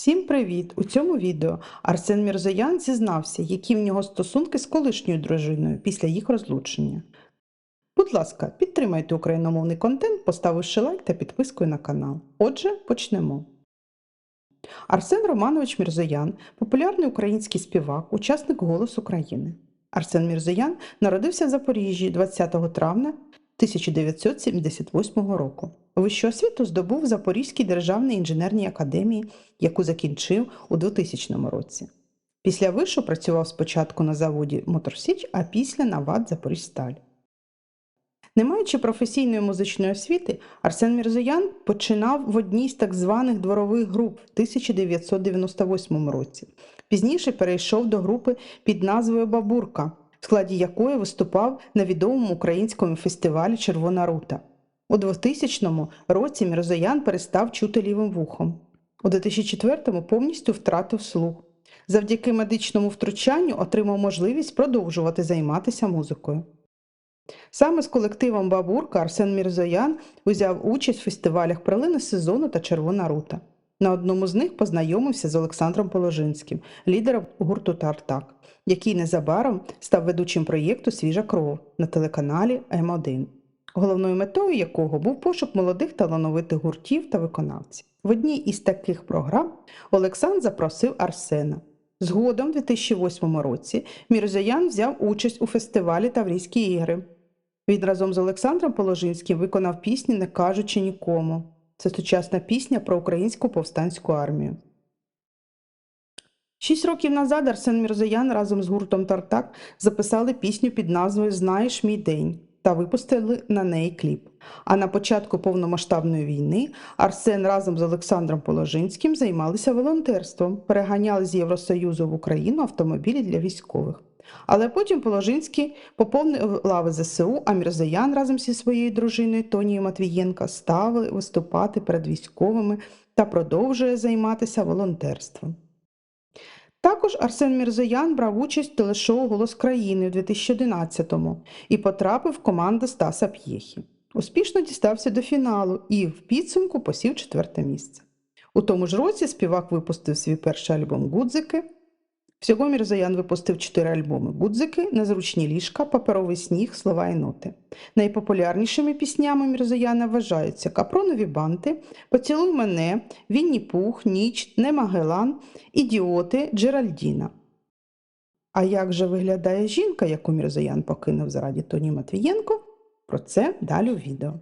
Всім привіт! У цьому відео Арсен Мірзоян зізнався, які в нього стосунки з колишньою дружиною після їх розлучення. Будь ласка, підтримайте україномовний контент, поставивши лайк та підпискою на канал. Отже, почнемо. Арсен Романович Мірзоян популярний український співак, учасник «Голос України. Арсен Мірзоян народився в Запоріжжі 20 травня 1978 року. Вищу освіту здобув Запорізькій державній інженерній академії, яку закінчив у 2000 році. Після вишу працював спочатку на заводі Моторсіч, а після на ВАД Запоріжсталь. Не маючи професійної музичної освіти, Арсен Мірзоян починав в одній з так званих дворових груп в 1998 році. Пізніше перейшов до групи під назвою Бабурка, в складі якої виступав на відомому українському фестивалі Червона рута. У 2000 році Мірзоян перестав чути лівим вухом. У 2004-му повністю втратив слух. Завдяки медичному втручанню отримав можливість продовжувати займатися музикою. Саме з колективом Бабурка Арсен Мірзоян узяв участь в фестивалях Прилини сезону та Червона рута. На одному з них познайомився з Олександром Положинським, лідером гурту Тартак, який незабаром став ведучим проєкту Свіжа кров на телеканалі М1 головною метою якого був пошук молодих талановитих гуртів та виконавців. В одній із таких програм Олександр запросив Арсена. Згодом, у 2008 році, Мірзоян взяв участь у фестивалі Таврійські ігри. Він разом з Олександром Положинським виконав пісню Не кажучи нікому. Це сучасна пісня про українську повстанську армію. Шість років назад Арсен Мірзоян разом з гуртом Тартак записали пісню під назвою Знаєш мій день та випустили на неї кліп. А на початку повномасштабної війни Арсен разом з Олександром Положинським займалися волонтерством, переганяли з Євросоюзу в Україну автомобілі для військових. Але потім Положинський поповнив лави ЗСУ, а Мірзаян разом зі своєю дружиною Тонією Матвієнка стали виступати перед військовими та продовжує займатися волонтерством. Також Арсен Мірзоян брав участь в телешоу Голос країни у 2011-му і потрапив в команду Стаса П'єхі. Успішно дістався до фіналу і в підсумку посів четверте місце. У тому ж році співак випустив свій перший альбом Гудзики. Всього Мірзоян випустив чотири альбоми Гудзики, Незручні ліжка, Паперовий сніг, слова і ноти. Найпопулярнішими піснями Мірзояна вважаються Капронові банти, Поцілуй мене, Вінні Пух, Ніч, Немагелан, Ідіоти, Джеральдіна. А як же виглядає жінка, яку Мірзоян покинув заради Тоні Матвієнко? Про це далі у відео.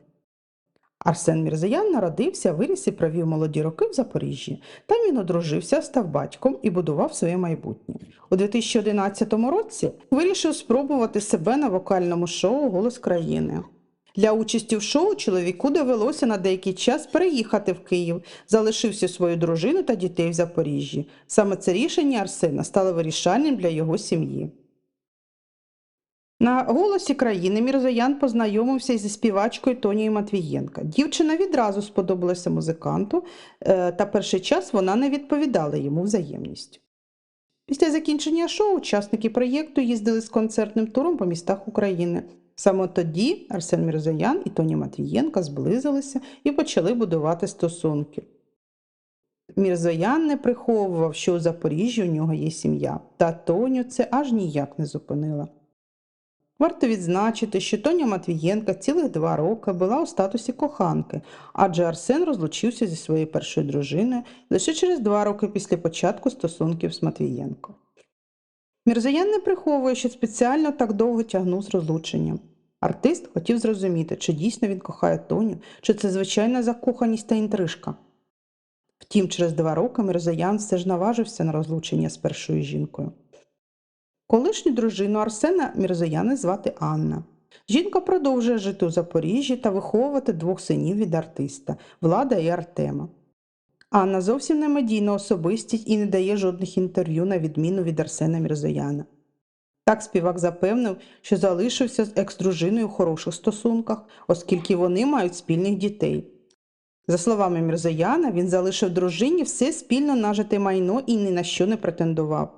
Арсен Мірзаян народився, виріс і провів молоді роки в Запоріжжі. Там він одружився, став батьком і будував своє майбутнє. У 2011 році вирішив спробувати себе на вокальному шоу Голос країни. Для участі в шоу чоловіку довелося на деякий час переїхати в Київ, залишився свою дружину та дітей в Запоріжжі. Саме це рішення Арсена стало вирішальним для його сім'ї. На голосі країни Мірзоян познайомився зі співачкою Тонією Матвієнка. Дівчина відразу сподобалася музиканту, е, та перший час вона не відповідала йому взаємністю. Після закінчення шоу учасники проєкту їздили з концертним туром по містах України. Саме тоді Арсен Мірзоян і Тоні Матвієнка зблизилися і почали будувати стосунки. Мірзоян не приховував, що у Запоріжжі у нього є сім'я, та Тоню це аж ніяк не зупинила. Варто відзначити, що Тоня Матвієнка цілих два роки була у статусі коханки, адже Арсен розлучився зі своєю першою дружиною лише через два роки після початку стосунків з Матвієнко. Мірзаян не приховує, що спеціально так довго тягнув з розлученням. Артист хотів зрозуміти, чи дійсно він кохає Тоню, чи це звичайна закоханість та інтрижка. Втім, через два роки Мірзаян все ж наважився на розлучення з першою жінкою. Колишню дружину Арсена Мірзояни звати Анна. Жінка продовжує жити у Запоріжжі та виховувати двох синів від артиста Влада і Артема. Анна зовсім не медійна особистість і не дає жодних інтерв'ю на відміну від Арсена Мірзояна. Так співак запевнив, що залишився з екс-дружиною у хороших стосунках, оскільки вони мають спільних дітей. За словами Мірзояна, він залишив дружині все спільно нажите майно і ні на що не претендував.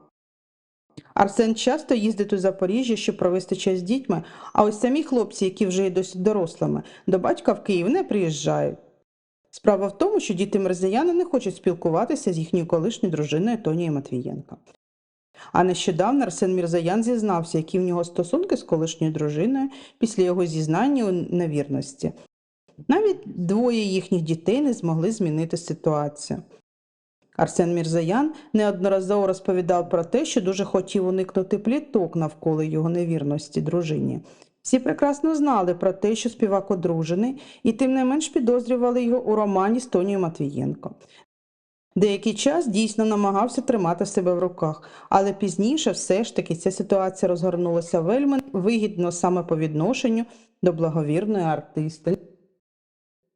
Арсен часто їздить у Запоріжжя, щоб провести час з дітьми, а ось самі хлопці, які вже є досить дорослими, до батька в Київ не приїжджають. Справа в тому, що діти Мерзияна не хочуть спілкуватися з їхньою колишньою дружиною Тонією Матвієнко. А нещодавно Арсен Мірзаян зізнався, які в нього стосунки з колишньою дружиною після його зізнання у невірності. Навіть двоє їхніх дітей не змогли змінити ситуацію. Арсен Мірзаян неодноразово розповідав про те, що дуже хотів уникнути пліток навколо його невірності дружині. Всі прекрасно знали про те, що співак одружений, і тим не менш підозрювали його у романі з Тонією Матвієнко. Деякий час дійсно намагався тримати себе в руках, але пізніше все ж таки ця ситуація розгорнулася вельми вигідно саме по відношенню до благовірної артистки.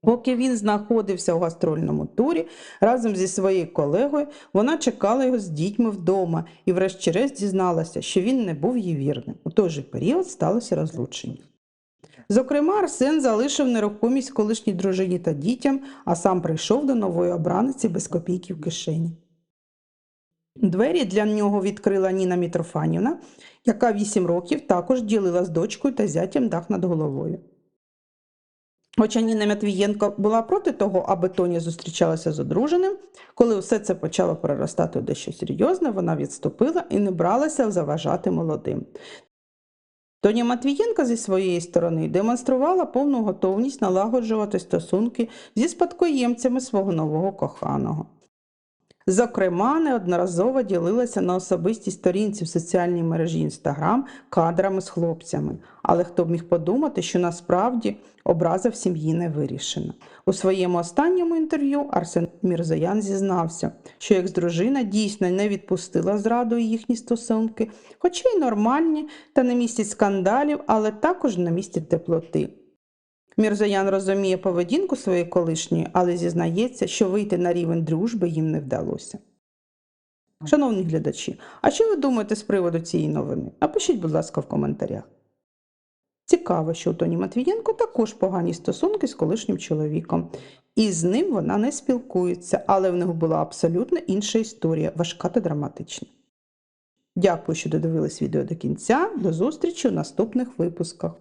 Поки він знаходився у гастрольному турі разом зі своєю колегою, вона чекала його з дітьми вдома і, врешті-решт, дізналася, що він не був їй вірним. У той же період сталося розлучення. Зокрема, Арсен залишив нерухомість колишній дружині та дітям, а сам прийшов до нової обраниці без копійки в кишені. Двері для нього відкрила Ніна Мітрофанівна, яка вісім років також ділила з дочкою та зятям дах над головою. Хоча Ніна Матвієнко була проти того, аби Тоня зустрічалася з одруженим, коли все це почало переростати дещо серйозне, вона відступила і не бралася заважати молодим. Тоня Матвієнка зі своєї сторони демонструвала повну готовність налагоджувати стосунки зі спадкоємцями свого нового коханого. Зокрема, неодноразово ділилася на особистій сторінці в соціальній мережі Інстаграм кадрами з хлопцями, але хто б міг подумати, що насправді образа в сім'ї не вирішена. У своєму останньому інтерв'ю Арсен Мірзоян зізнався, що екс-дружина дійсно не відпустила зраду їхні стосунки, хоча й нормальні та не містять скандалів, але також не містять теплоти. Мірзоян розуміє поведінку своєї колишньої, але зізнається, що вийти на рівень дружби їм не вдалося. Шановні глядачі, а що ви думаєте з приводу цієї новини? Напишіть, будь ласка, в коментарях. Цікаво, що у Тоні Матвієнко також погані стосунки з колишнім чоловіком, і з ним вона не спілкується, але в них була абсолютно інша історія, важка та драматична. Дякую, що додивились відео до кінця. До зустрічі у наступних випусках.